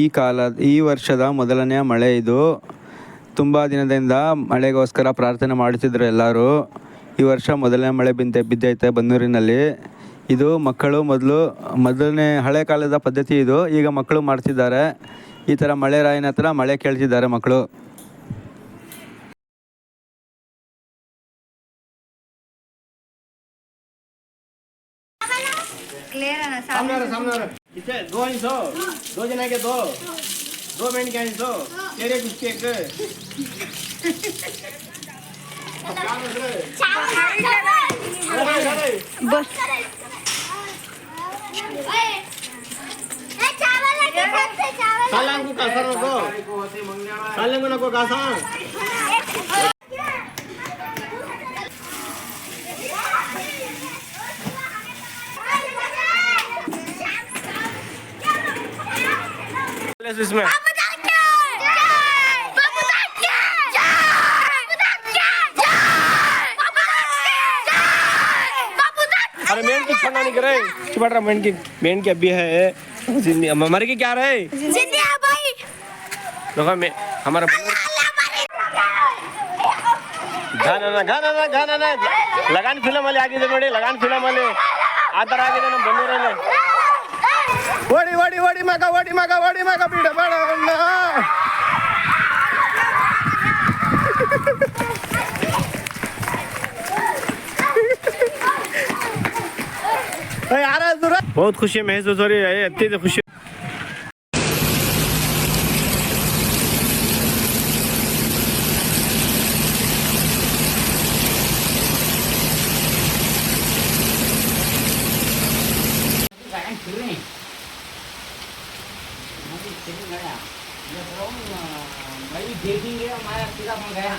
ಈ ಕಾಲ, ಈ ವರ್ಷದ ಮೊದಲನೆಯ ಮಳೆ ಇದು. ತುಂಬ ದಿನದಿಂದ ಮಳೆಗೋಸ್ಕರ ಪ್ರಾರ್ಥನೆ ಮಾಡುತ್ತಿದ್ದರು ಎಲ್ಲರೂ. ಈ ವರ್ಷ ಮೊದಲನೇ ಮಳೆ ಬಿದ್ದೆ ಬಿದ್ದೈತೆ ಬನ್ನೂರಿನಲ್ಲಿ. ಇದು ಮಕ್ಕಳು ಮೊದಲು, ಮೊದಲನೇ ಹಳೆ ಕಾಲದ ಪದ್ಧತಿ ಇದು. ಈಗ ಮಕ್ಕಳು ಮಾಡ್ತಿದ್ದಾರೆ. ಈ ಥರ ಮಳೆ ರಾಯಿನ ಹತ್ರ ಮಳೆ ಕೇಳ್ತಿದ್ದಾರೆ ಮಕ್ಕಳು. ಕ್ಲಿಯರ್ इथे दो इंच हो दो। जना के दो। दो मिनट के इंच हो तेरे कुछ के बस सालां को कासा नको सालां को नको कासा। वायरस इसमें अरे मेन की नहीं करे चुप रहा मेन की मेन की अभी है हमारे की क्या रहे? हमारा गाना ना गाना गाना लगान फ़िल्म वाले आगे दे बड़े लगान फ़िल्म वाले। आदर आगे बने ஓடி ஓடி ஓடி மகா ஓடி மகா ஓடி மகா பீட பாட बहुत खुशी महसूस हो रही है अत्यंत खुशी Thank you. भाई देखेंगे हमारा सीधा गया।